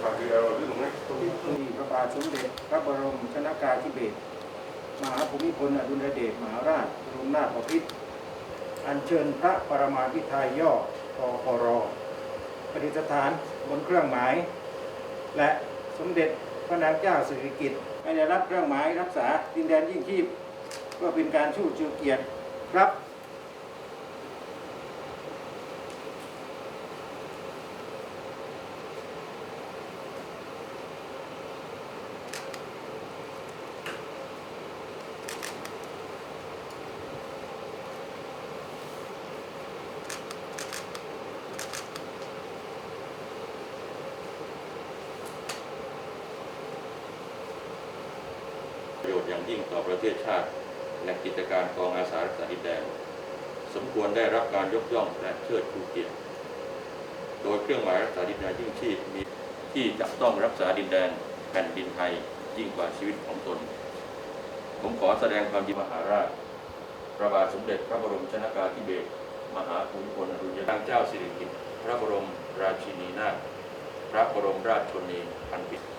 คราที่แล้วเรื่องนี้ที่พระบาทสมเด็จพระบรมชนากาธิเบศรมหาภูมิพลอดุลยเดชมหาราชบรมนาถบพิตรอัญเชิญพระปรมาภิไธยย่อปปรประดิษฐานบนเครื่องหมาย และสมเด็จพระนางเจ้าสิริกิติ์ให้ได้รับเครื่องหมายรักษาดินแดนยิ่งชีพเพื่อเป็นการชูชูเกียรติครับ ชน์อย่างยิ่งต่อประเทศชาติและกิจการกองอาสารักษาดินแดนสมควรได้รับการยกย่องและเชิดชูเกียรติ โดยเครื่องหมายรักษาดินแดนยิ่งชีพมีที่จะต้องรักษาดินแดนแผ่นดินไทยยิ่งกว่าชีวิตของตน ผมขอแสดงความยินดีมหาราชพระบาทสมเด็จพระบรมชนากาธิเบศรมหาภูมิพลอดุลยเดชเจ้าสิริกิติ์พระบรมราชินีนาถพระบรมราชชนนีพันปี